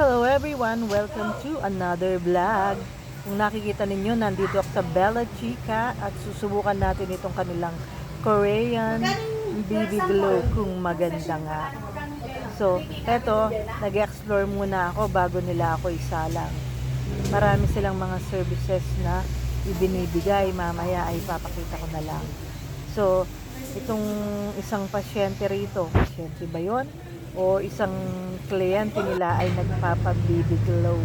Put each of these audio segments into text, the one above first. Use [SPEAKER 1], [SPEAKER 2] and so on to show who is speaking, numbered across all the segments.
[SPEAKER 1] Hello everyone! Welcome to another vlog. Kung nakikita ninyo, nandito ako sa Bella Chica at susubukan natin itong kanilang Korean BB Glow kung maganda nga. So, eto, nag-explore muna ako bago nila ako isalang. Marami silang mga services na ibinibigay. Mamaya ay papakita ko na lang. So, itong isang pasyente rito, pasyente ba yun? O isang kliyente nila ay nagpapag-baby glow.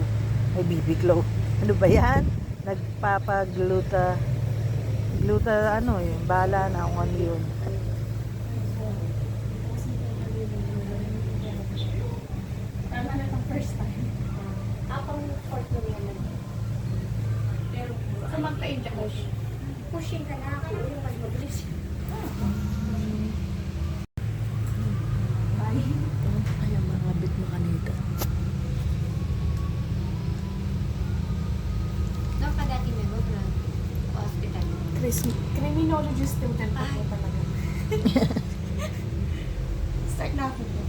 [SPEAKER 1] Ay, baby glow. Ano ba yan? Nagpapagluta. Gluta, ano yun? Bala na kung ano yun.
[SPEAKER 2] Tama na first time.
[SPEAKER 3] Apang fourth mo naman.
[SPEAKER 2] Pero, so magpa-injection.
[SPEAKER 3] Pushing ka na ako. Yung mas mabilis.
[SPEAKER 1] Ay, ang mga bit mo kanita.
[SPEAKER 3] Doon ka dati may na
[SPEAKER 2] Chris, criminology student ako talaga. Start na ako po.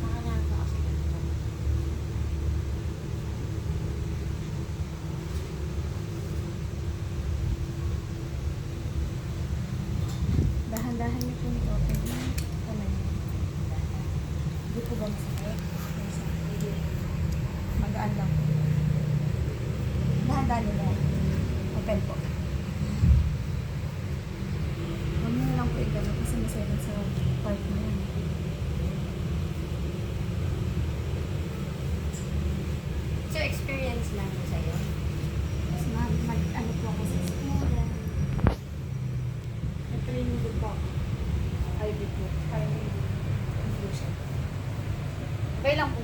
[SPEAKER 3] Baka nakaka-hospital.
[SPEAKER 2] Dahan-dahan niyo po ni open yung kamay niyo. Hindi po ba masakit? Masakit. Magaan lang po. Dahan-dahan niyo Open po. Huwag niyo na lang po igano kasi masakit sa part mo yan.
[SPEAKER 3] So, experience lang mo sa'yo.
[SPEAKER 2] Mas mag, mag ano po ako sa school. Nag-training din po ako. IB po. Kaya may infusion.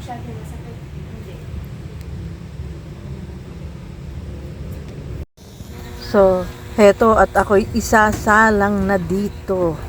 [SPEAKER 2] Hindi masakit. Hindi.
[SPEAKER 1] So, heto at ako'y isasalang na dito.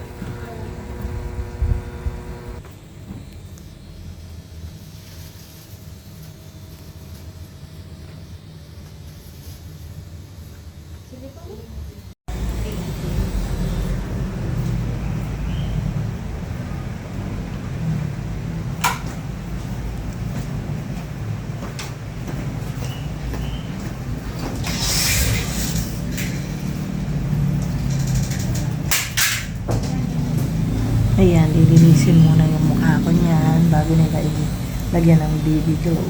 [SPEAKER 1] Muna yung mukha ko niyan bago nila ilagyan ng baby glow.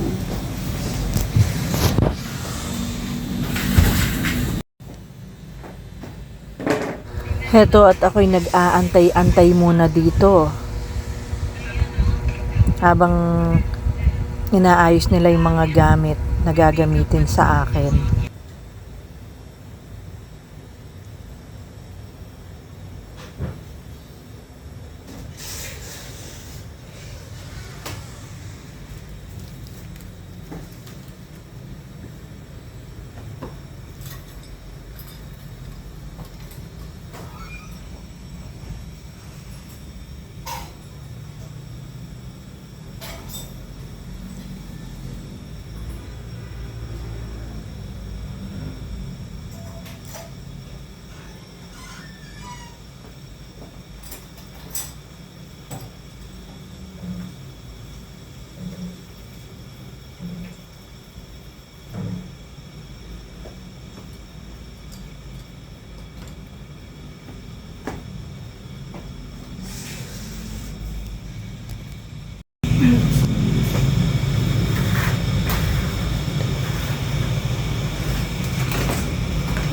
[SPEAKER 1] Heto at ako'y nag-aantay-antay muna dito. Habang inaayos nila yung mga gamit na gagamitin sa akin.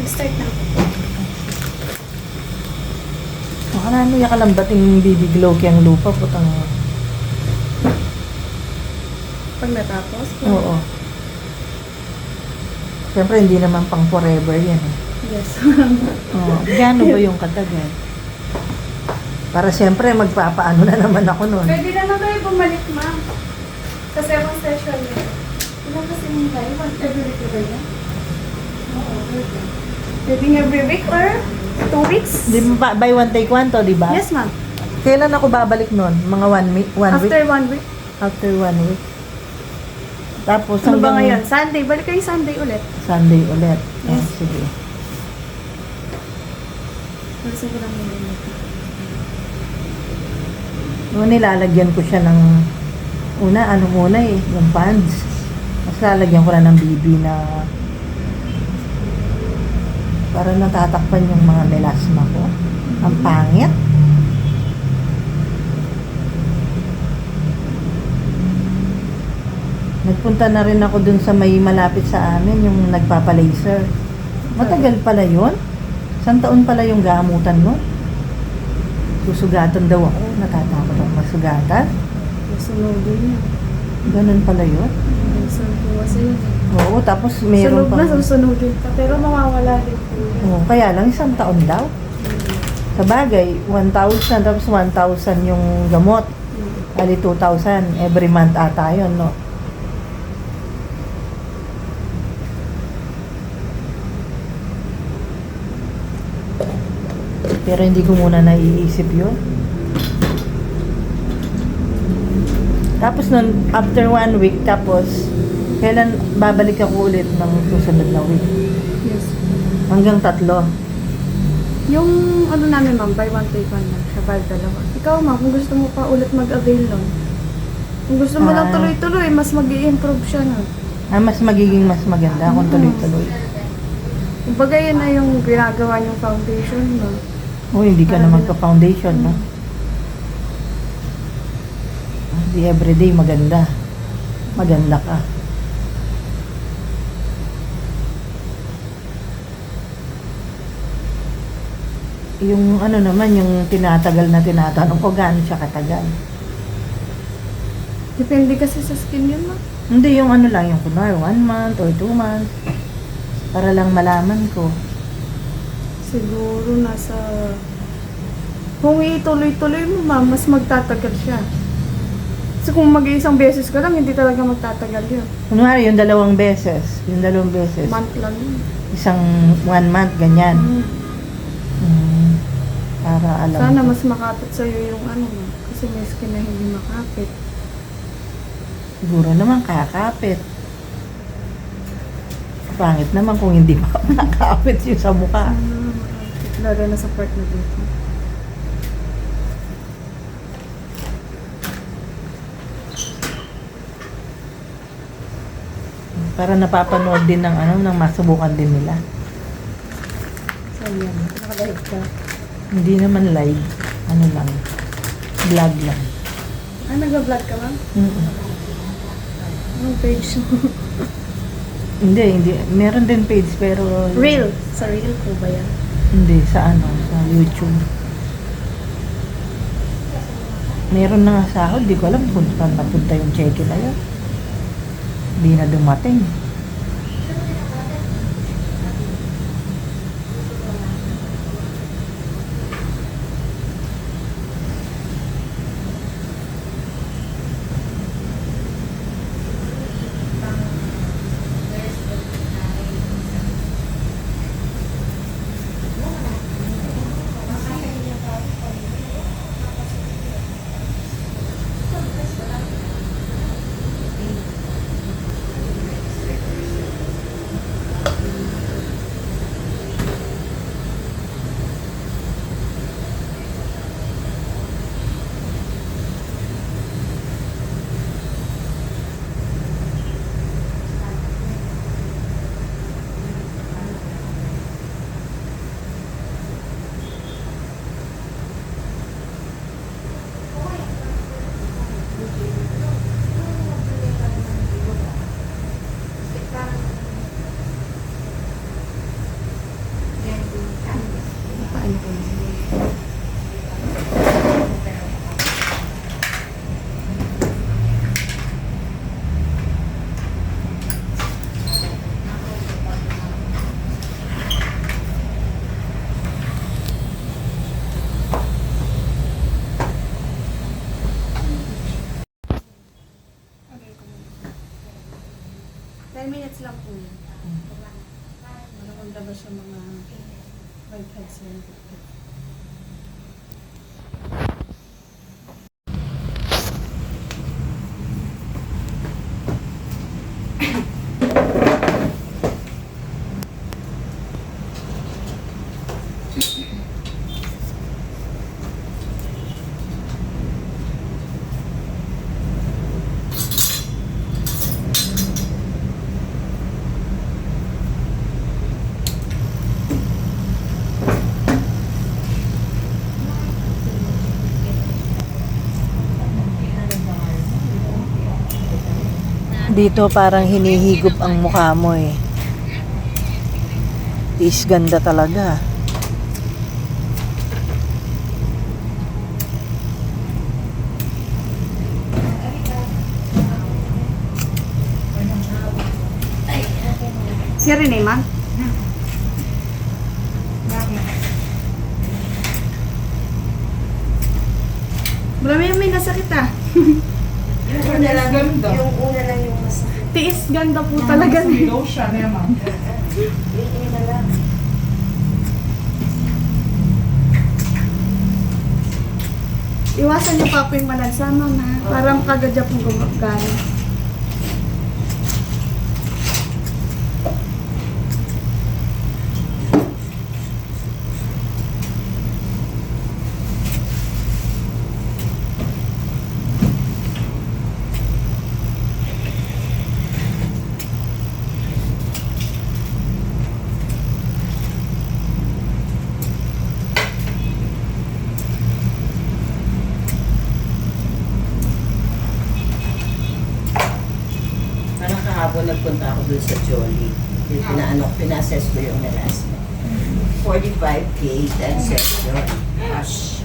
[SPEAKER 2] Start na ako.
[SPEAKER 1] Baka na ano yung lupa putang
[SPEAKER 2] Pag natapos,
[SPEAKER 1] Oo. Siyempre, hindi naman pang forever yan. Eh.
[SPEAKER 2] yes.
[SPEAKER 1] Oo. Gano ba yung katagal? Para siyempre, magpapaano na naman ako nun.
[SPEAKER 2] Pwede na na tayo bumalik, ma'am. Sa seventh session niya. Ilan kasi yung tayo? Every week ba yan? Oo, pwede. Pwede every week or two weeks?
[SPEAKER 1] Di ba, by one take one to, di ba?
[SPEAKER 2] Yes, ma'am.
[SPEAKER 1] Kailan ako babalik nun? Mga one, week, one
[SPEAKER 2] After
[SPEAKER 1] week?
[SPEAKER 2] one week.
[SPEAKER 1] After one week. Tapos
[SPEAKER 2] Ano ba
[SPEAKER 1] hanggang
[SPEAKER 2] ngayon? Sunday. Balik kayo Sunday ulit.
[SPEAKER 1] Sunday ulit.
[SPEAKER 2] Yes.
[SPEAKER 1] Oh, sige.
[SPEAKER 2] Gusto ko lang yung
[SPEAKER 1] Noon nilalagyan ko siya ng Una, ano muna eh, yung pants. Mas lalagyan ko na ng BB na para natatakpan yung mga melasma ko. Ang pangit. Nagpunta na rin ako dun sa may malapit sa amin, yung nagpapalaser. Matagal pala yun. Isang taon pala yung gamutan mo. Susugatan daw ako. Natatakot ako masugatan.
[SPEAKER 2] Sunugin niya.
[SPEAKER 1] Ganun pala yun.
[SPEAKER 2] Minsan po kasi yun.
[SPEAKER 1] Oo, tapos meron
[SPEAKER 2] Sunog
[SPEAKER 1] pa.
[SPEAKER 2] na, susunugin ka. Pero mawawala din po yun.
[SPEAKER 1] Oo, kaya lang isang taon daw. Sa bagay, 1,000 tapos 1,000 yung gamot. Ali 2,000 every month ata yun, no? Pero hindi ko muna naiisip yun. Tapos nun, after one week, tapos, kailan babalik ako ulit ng susunod na week?
[SPEAKER 2] Yes.
[SPEAKER 1] Hanggang tatlo.
[SPEAKER 2] Yung ano namin ma'am, buy one take one lang siya, buy dalawa. Ikaw ma'am, kung gusto mo pa ulit mag-avail nun, kung gusto mo lang
[SPEAKER 1] Ah.
[SPEAKER 2] tuloy-tuloy, mas mag improve siya nun.
[SPEAKER 1] Ah, mas magiging mas maganda kung
[SPEAKER 2] Mm.
[SPEAKER 1] tuloy-tuloy.
[SPEAKER 2] Kumbaga yun na yung ginagawa niyong foundation mo.
[SPEAKER 1] O, hindi ka na
[SPEAKER 2] Parang-
[SPEAKER 1] magpa-foundation, no?
[SPEAKER 2] Mm.
[SPEAKER 1] Hindi everyday maganda. Maganda ka. Yung ano naman, yung tinatagal na tinatanong ko, gaano siya katagal?
[SPEAKER 2] Depende kasi sa skin yun ma'am.
[SPEAKER 1] Hindi, yung ano lang, yung kunwari, one month or two months. Para lang malaman ko.
[SPEAKER 2] Siguro nasa... Kung ituloy-tuloy mo ma'am, mas magtatagal siya. Kasi kung mag-iisang beses ka lang, hindi talaga magtatagal yun.
[SPEAKER 1] Kunwari, yung dalawang beses. Yung dalawang beses.
[SPEAKER 2] Month lang yun.
[SPEAKER 1] Isang one month, ganyan.
[SPEAKER 2] Mm.
[SPEAKER 1] Mm, para alam
[SPEAKER 2] Sana mas makapit sa'yo yung ano ma'am. Kasi may skin na hindi makapit.
[SPEAKER 1] Siguro naman kakapit. Pangit naman kung hindi pa nakapit yung sa mukha.
[SPEAKER 2] Sana makapit. Lalo na sa part na dito.
[SPEAKER 1] Para napapanood din ng ano, ng masubukan din nila.
[SPEAKER 2] So yan. Nakalive ka.
[SPEAKER 1] Hindi naman live. Ano lang. Vlog lang.
[SPEAKER 2] Ah, nag-vlog ka ma'am?
[SPEAKER 1] Mm-mm.
[SPEAKER 2] Anong page mo?
[SPEAKER 1] Hindi, hindi. Meron din page pero
[SPEAKER 2] Real. Sa real po ba yan?
[SPEAKER 1] hindi sa ano, sa YouTube. Meron na nga sahod, di ko alam kung saan napunta yung cheque na yun. Hindi na dumating. Dito parang hinihigop ang mukha mo eh. Is ganda talaga.
[SPEAKER 2] Si Rene, ma'am? Marami yung may nasakit ah.
[SPEAKER 4] Yung una lang,
[SPEAKER 5] Ganda.
[SPEAKER 4] yung una lang yung masakit.
[SPEAKER 2] Tiis ganda po talaga.
[SPEAKER 5] Sa lotion, eh, ma'am.
[SPEAKER 4] Yung una lang.
[SPEAKER 2] Iwasan niyo pa po yung malansama na. Parang kagadya pong gumagana.
[SPEAKER 4] Parang kahapon nagpunta ako dun sa Jolly. Yung pinaano, pina-assess ko yung melasma. 45K, 10 session. Gosh.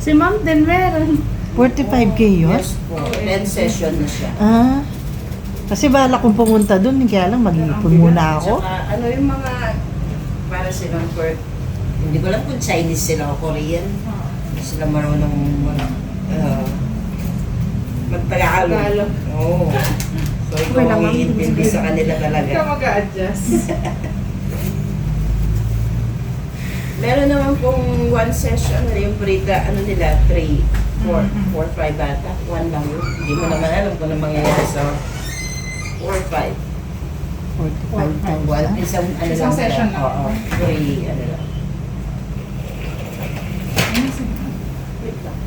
[SPEAKER 2] Si ma'am din meron.
[SPEAKER 1] 45k yun?
[SPEAKER 4] Yes po, 10 session na siya.
[SPEAKER 1] Ah. Kasi bala kong pumunta dun, kaya lang mag-iipon muna ako.
[SPEAKER 4] Tsaka ano yung mga, para silang for, hindi ko alam kung Chinese sila o Korean. Hindi sila marunong uh, magtagalog.
[SPEAKER 5] Tagalog.
[SPEAKER 4] Oo. So ikaw ang iintindi sa kanila
[SPEAKER 5] Ikaw
[SPEAKER 4] talaga. Meron naman pong one session, ano yung prika, ano nila, 3, 4,
[SPEAKER 5] Mhm.
[SPEAKER 4] 4, 5 bata. One lang yun. Hindi mo naman alam kung ano mangyayari sa 4, 5.
[SPEAKER 1] 45,000.
[SPEAKER 4] Well, isang ano
[SPEAKER 5] Isang
[SPEAKER 4] lang
[SPEAKER 5] session lang.
[SPEAKER 4] Oo, 3, ano lang. Wait lang.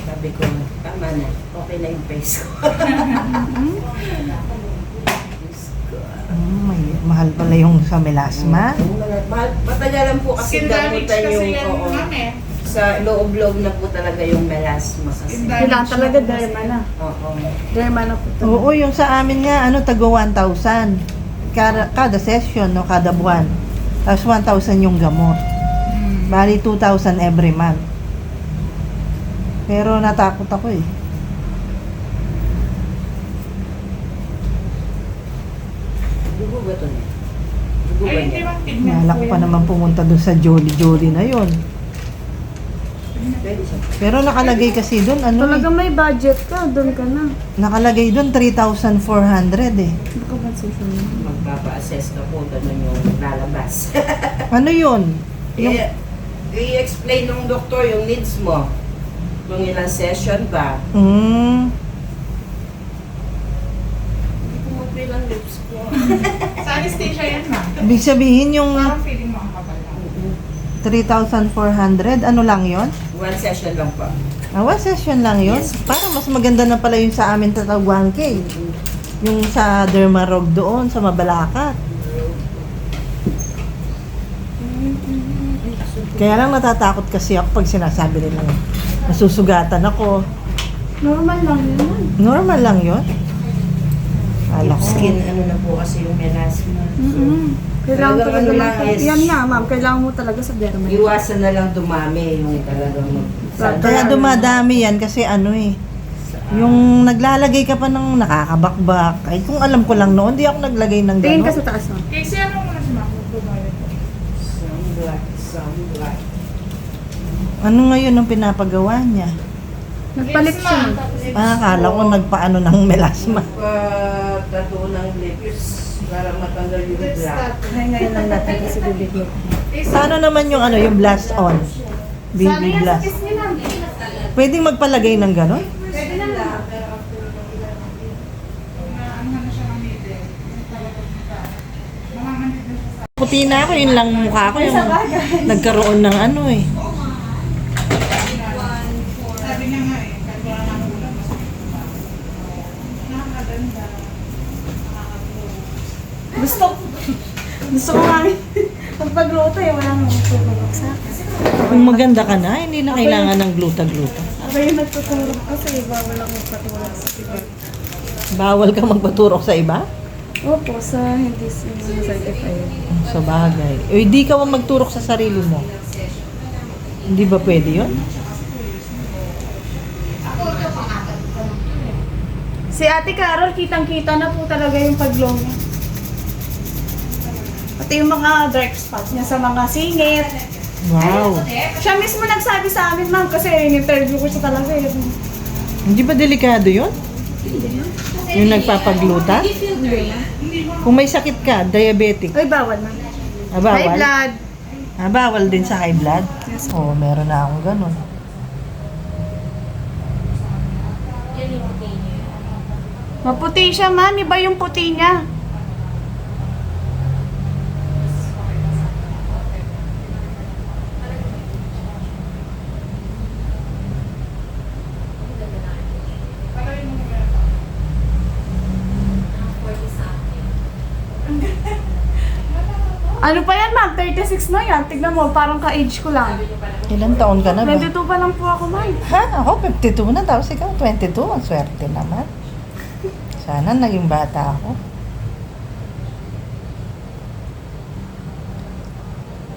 [SPEAKER 4] Sabi ko, tama na. Okay na yung face ko.
[SPEAKER 1] Mm, may, mahal pala yung sa melasma.
[SPEAKER 4] Yung mga- ma- Matagalan po kasi
[SPEAKER 5] Skin damage kasi
[SPEAKER 4] yung
[SPEAKER 5] yan,
[SPEAKER 4] oo.
[SPEAKER 5] ma'am eh.
[SPEAKER 4] Sa loob-loob na po talaga yung melasma kasi.
[SPEAKER 5] Skin damage.
[SPEAKER 2] Talaga derma na.
[SPEAKER 4] Oo.
[SPEAKER 2] Derma na po talaga.
[SPEAKER 1] Oo, yung sa amin nga, ano, tago 1,000. Kada, kada session, no, kada buwan. Tapos 1,000 yung gamot.
[SPEAKER 5] Mm.
[SPEAKER 1] Bali, 2,000 every month. Pero natakot ako eh.
[SPEAKER 4] Dugo ba ito? Dugo ba
[SPEAKER 5] Ay, hindi
[SPEAKER 4] niya?
[SPEAKER 1] Nalak ko pa
[SPEAKER 5] yan.
[SPEAKER 1] naman pumunta dun sa Jolly Jolly na yon.
[SPEAKER 4] Pwede siya.
[SPEAKER 1] Pero nakalagay kasi dun, ano
[SPEAKER 2] Talaga
[SPEAKER 1] eh,
[SPEAKER 2] may budget ka, doon ka na.
[SPEAKER 1] nakalagay dun 3,400 eh.
[SPEAKER 4] Magpapa-assess ka po, ganun yung lalabas.
[SPEAKER 1] Ano yun? Yung,
[SPEAKER 4] I- I-explain ng doktor yung needs mo. Kung ilang session ba.
[SPEAKER 1] mm,
[SPEAKER 4] Hindi ko mag-feel ang lips ko.
[SPEAKER 5] Sa anesthesia yan, ma'am.
[SPEAKER 1] ibig sabihin yung
[SPEAKER 5] Parang feeling mo ang kapal lang.
[SPEAKER 1] 3,400, ano lang yon?
[SPEAKER 4] One session lang pa.
[SPEAKER 1] Ah, one session lang yon.
[SPEAKER 4] Yes.
[SPEAKER 1] Parang mas maganda na pala yung sa amin tatawag K. Yung sa Dermarog doon, sa Mabalacat. Kaya lang natatakot kasi ako pag sinasabi nila nasusugatan ako.
[SPEAKER 2] Normal lang yun.
[SPEAKER 1] Normal lang yon. Ko.
[SPEAKER 4] skin, ano na po kasi yung melasma. So,
[SPEAKER 2] Mm-mm. Kailangan
[SPEAKER 4] Talagang
[SPEAKER 2] talaga
[SPEAKER 4] ano
[SPEAKER 2] lang.
[SPEAKER 4] is-
[SPEAKER 2] Yan nga, ma'am. Kailangan mo talaga sa derma.
[SPEAKER 4] iwasan na lang dumami yung talagang mag...
[SPEAKER 1] Kaya dumadami yan kasi ano eh. Yung naglalagay ka pa ng nakakabakbak. Ay kung alam ko lang noon, di ako naglagay ng
[SPEAKER 2] Tingin ka
[SPEAKER 1] gano'n.
[SPEAKER 2] sa taas, ma'am.
[SPEAKER 5] Casey, ano muna si ma'am? Bumalik ko.
[SPEAKER 4] Some black, some black.
[SPEAKER 1] Ano ngayon ang pinapagawa niya?
[SPEAKER 2] Nagpalit siya.
[SPEAKER 1] Ah, akala ko nagpaano ng melasma.
[SPEAKER 4] Pa-tattoo ng lips para matanggal yung black.
[SPEAKER 2] ngayon lang natin kasi bibigyan.
[SPEAKER 5] Casey,
[SPEAKER 1] Paano naman yung ano, yung blast on?
[SPEAKER 5] Sa
[SPEAKER 1] blast. Pwedeng magpalagay ng gano'n?
[SPEAKER 5] Pwede na lang.
[SPEAKER 1] Puti na ako, yun lang mukha ko. Yung nagkaroon ng ano eh.
[SPEAKER 5] Sabi niya nga eh, kahit wala na akong ulam, mas nakakaganda.
[SPEAKER 2] Gusto Gusto ko nga. Pag pagluto eh, wala nang tutulog sa akin.
[SPEAKER 1] Kung maganda ka na, hindi na kailangan ng gluta-gluta.
[SPEAKER 2] Ako yung nagtuturo kasi bawal ako magpatulog sa iba.
[SPEAKER 1] Bawal ka magpaturok sa iba?
[SPEAKER 2] Opo, sa hindi certified.
[SPEAKER 1] Sa bagay. Eh, di ka man magturok sa sarili mo. Hindi ba pwede yun?
[SPEAKER 2] Si Ate Carol, kitang-kita na po talaga yung pag-glow niya. Pati yung mga dark spots niya sa mga singit.
[SPEAKER 1] Wow.
[SPEAKER 2] Siya mismo nagsabi sa amin, ma'am, kasi in-interview ko siya talaga. eh.
[SPEAKER 1] Hindi ba delikado yun? Yung nagpapagluta? Kung may sakit ka, diabetic,
[SPEAKER 2] Ay, bawal, ma'am.
[SPEAKER 1] ah, bawal?
[SPEAKER 2] High blood.
[SPEAKER 1] Ah, bawal din sa high blood?
[SPEAKER 2] Yes.
[SPEAKER 1] Oo, meron na akong ganun.
[SPEAKER 2] Maputi siya, ma'am. Iba yung puti niya. Ano pa yan, ma'am? 36 na yan. Tignan mo, parang ka-age ko lang.
[SPEAKER 1] Ilan taon ka na ba?
[SPEAKER 2] 22 pa lang po ako, ma'am.
[SPEAKER 1] Ha? Ako 52 na, tapos ikaw 22. Ang swerte naman. Sana naging bata ako.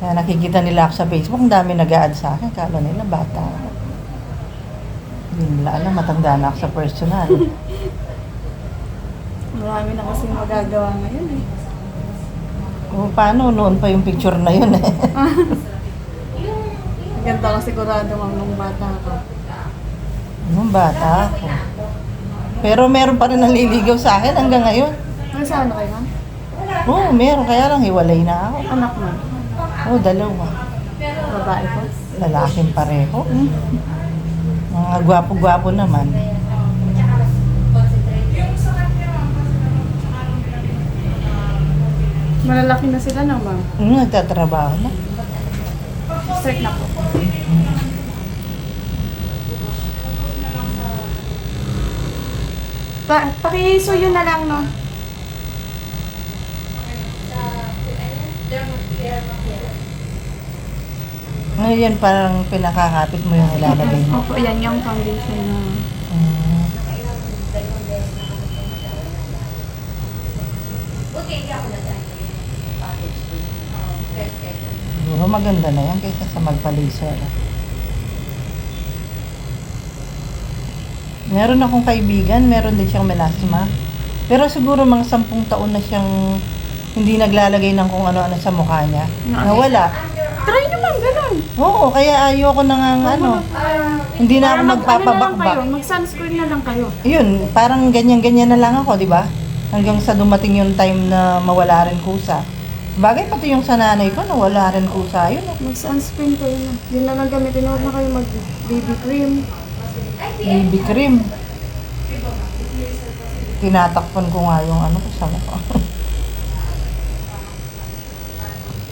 [SPEAKER 1] Kaya nakikita nila ako sa Facebook, ang dami nag add sa akin. Kala nila bata ako. Hindi nila alam, matanda na ako sa personal.
[SPEAKER 2] Marami na kasi magagawa ngayon eh.
[SPEAKER 1] O paano, noon pa yung picture na yun eh.
[SPEAKER 2] Ganda ka sigurado, ma'am, nung bata ako.
[SPEAKER 1] Nung bata ako. Pero meron pa rin naliligaw sa akin hanggang ngayon.
[SPEAKER 2] Nasaan kayo, ma'am?
[SPEAKER 1] Oo, meron. Kaya lang hiwalay na ako.
[SPEAKER 2] Anak mo.
[SPEAKER 1] Oo, dalawa.
[SPEAKER 2] Babae ko.
[SPEAKER 1] Lalaking pareho. Mga gwapo-gwapo naman.
[SPEAKER 2] Malalaki na sila na, ma'am.
[SPEAKER 1] Hmm, nagtatrabaho na.
[SPEAKER 2] Start na po. Pa pakisuyo na lang, no?
[SPEAKER 1] Ngayon parang pinakakapit mo yung ilalagay mo.
[SPEAKER 2] Opo, yan yung foundation na...
[SPEAKER 1] Hmm.
[SPEAKER 3] Okay, hindi ako na
[SPEAKER 1] Siguro maganda na yan kaysa sa magpa-laser. Meron akong kaibigan, meron din siyang melasma. Pero siguro mga sampung taon na siyang hindi naglalagay ng kung ano-ano sa mukha niya. Nawala.
[SPEAKER 2] Try nyo, ma'am, ganun.
[SPEAKER 1] Oo, kaya ayoko na nga ano. Hindi na ako
[SPEAKER 2] ano
[SPEAKER 1] magpapabakbak.
[SPEAKER 2] Mag-sunscreen na lang kayo.
[SPEAKER 1] Yun, parang ganyan-ganyan na lang ako, di ba? Hanggang sa dumating yung time na mawala rin kusa. Bagay pati yung sa nanay ko, nawala rin kusa yun. eh.
[SPEAKER 2] Mag-sunscreen kayo na. Yun na lang gamitin. Huwag na kayo mag-baby cream.
[SPEAKER 1] Baby cream. Tinatakpan ko nga yung ano ko sa mukha.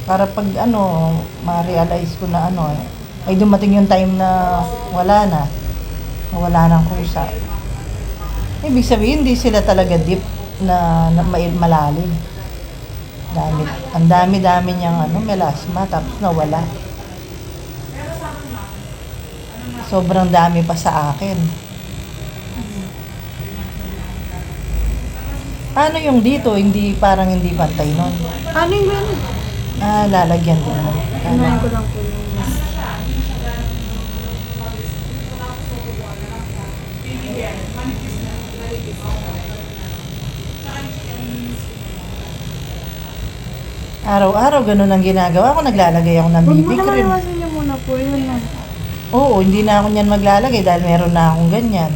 [SPEAKER 1] Para pag ano, ma-realize ko na ano, ay dumating yung time na wala na. Wala nang kusa. Ibig sabihin, hindi sila talaga deep na, na malalim. Dami, ang dami-dami niyang ano, melasma, tapos nawala. Sobrang dami pa sa akin. Paano yung dito? Hindi, parang hindi pantay nun.
[SPEAKER 2] Ano yung yan?
[SPEAKER 1] Ah, lalagyan din mo.
[SPEAKER 2] Ano ko lang po.
[SPEAKER 1] Araw-araw, ganun ang ginagawa ko. Naglalagay ako ng
[SPEAKER 2] Huwag
[SPEAKER 1] BB
[SPEAKER 2] mo naman
[SPEAKER 1] cream.
[SPEAKER 2] iwasan niyo muna po yun. ma'am.
[SPEAKER 1] Oo, hindi na ako niyan maglalagay dahil meron na akong ganyan.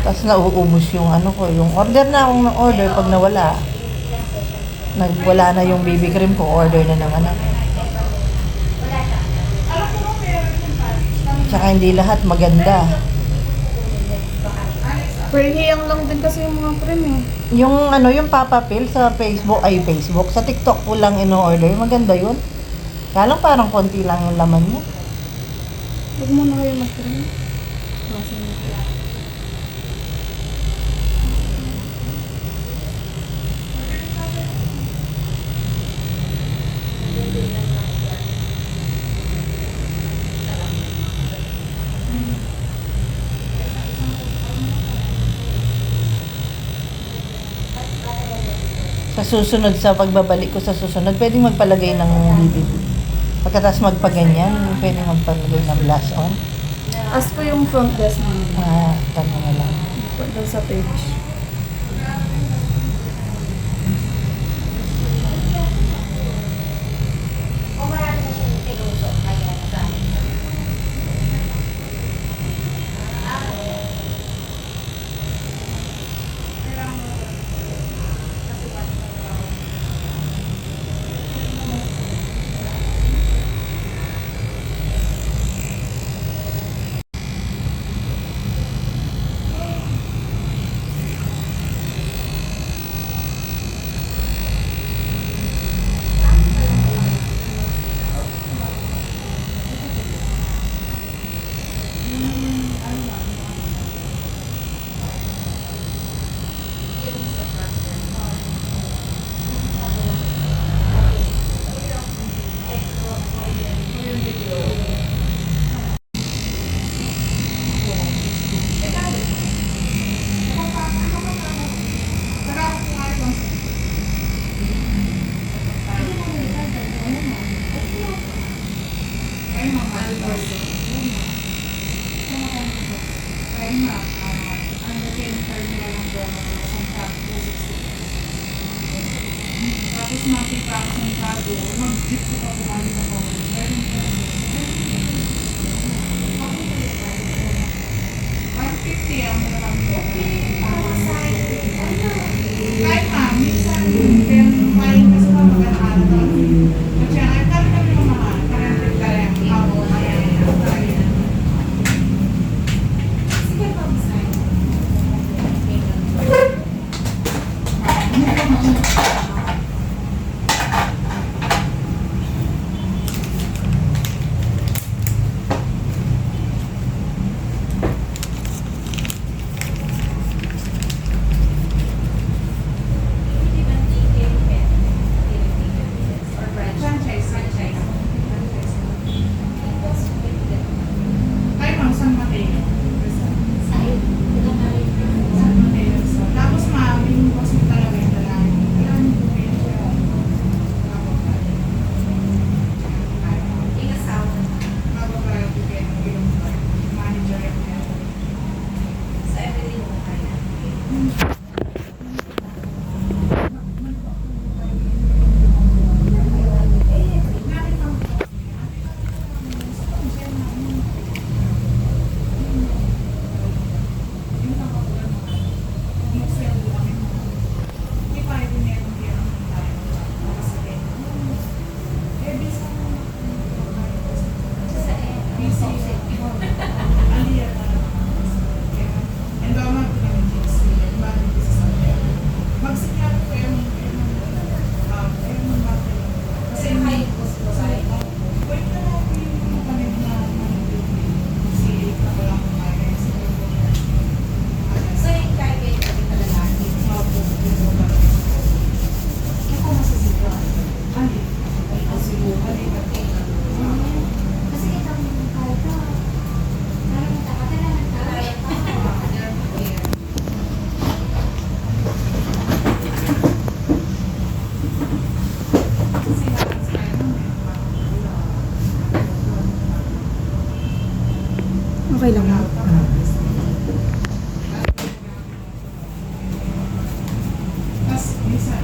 [SPEAKER 1] Tapos nauubos yung ano ko, yung order na akong ng order pag nawala. Nagwala na yung BB cream ko, order na ng anak. Tsaka hindi lahat maganda.
[SPEAKER 2] Pero hiyang lang din kasi yung mga cream eh.
[SPEAKER 1] Yung ano, yung Papa Pill sa Facebook, ay Facebook, sa TikTok ko lang in-order, maganda yun. Kaya lang parang konti lang yung laman niya.
[SPEAKER 2] Huwag mo na kayo mag-cream. Iwasan
[SPEAKER 1] susunod sa pagbabalik ko sa susunod, pwedeng magpalagay ng BBB. Pagkatapos magpaganyan, pwedeng magpalagay ng last on.
[SPEAKER 3] As po yung front desk namin.
[SPEAKER 1] Ah, tama na lang.
[SPEAKER 3] Punta sa page.
[SPEAKER 5] tipo de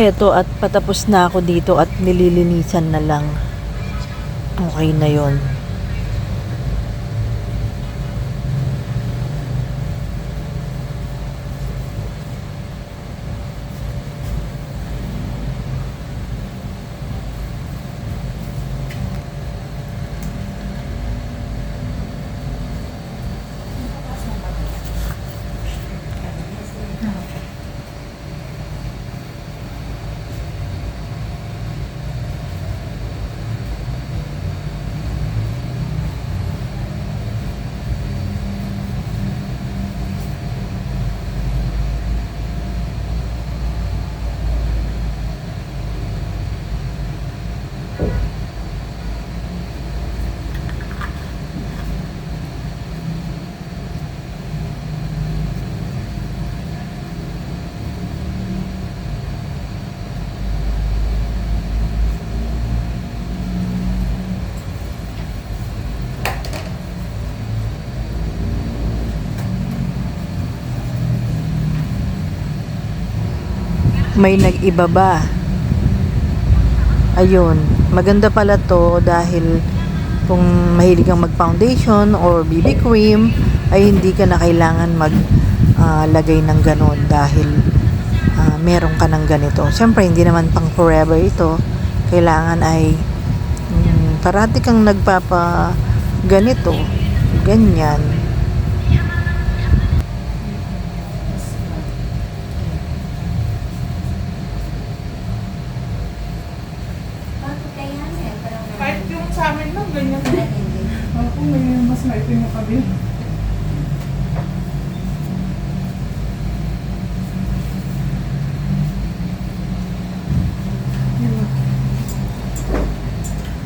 [SPEAKER 1] Heto at patapos na ako dito at nililinisan na lang. Okay na yon. May nag-iba Ayun, maganda pala to dahil kung mahilig kang mag-foundation or BB cream ay hindi ka na kailangan mag ah, lagay ng ganon dahil ah, meron ka ng ganito. Siyempre, hindi naman pang forever ito. Kailangan ay mm, parati kang nagpapa ganito, ganyan.
[SPEAKER 3] Bakit kaya yan? Parang
[SPEAKER 5] Kahit yung sa amin lang, ganyan.
[SPEAKER 3] hindi.
[SPEAKER 5] Ako, mas maitim yung kabil.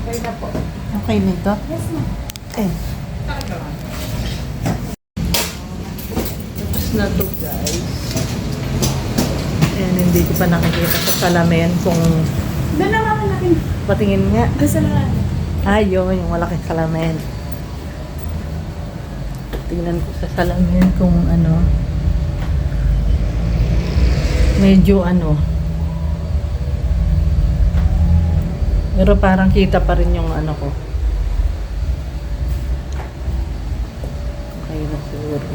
[SPEAKER 5] Okay na po.
[SPEAKER 1] Okay na ito?
[SPEAKER 3] Yes, ma'am.
[SPEAKER 1] Eh,
[SPEAKER 5] Bakit naman?
[SPEAKER 1] tapos na to guys. And hindi ko pa nakikita sa salamin kung
[SPEAKER 2] Doon na naman natin.
[SPEAKER 1] patingin nga.
[SPEAKER 2] Gusto na
[SPEAKER 1] Ah, yun, yung malaking salamin. Tingnan ko sa salamin kung ano. Medyo ano. Pero parang kita pa rin yung ano ko. Okay na siguro.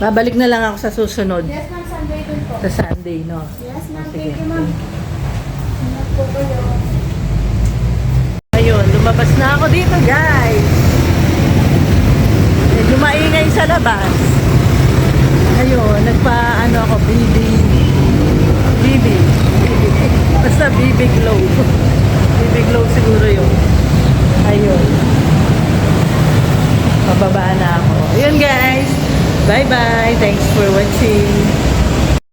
[SPEAKER 1] Babalik na lang ako sa susunod.
[SPEAKER 2] Yes, ma'am. Sunday doon po.
[SPEAKER 1] Sa Sunday, no?
[SPEAKER 2] Yes, ma'am. Thank you, ma'am. Ingat po kayo.
[SPEAKER 1] Ayun, lumabas na ako dito, guys. Medyo maingay sa labas. Ayun, nagpa, ano ako, BB. BB. Basta BB Glow. BB Glow siguro yun. Ayun. Pababa na ako. Ayun, guys. Bye-bye. Thanks for watching.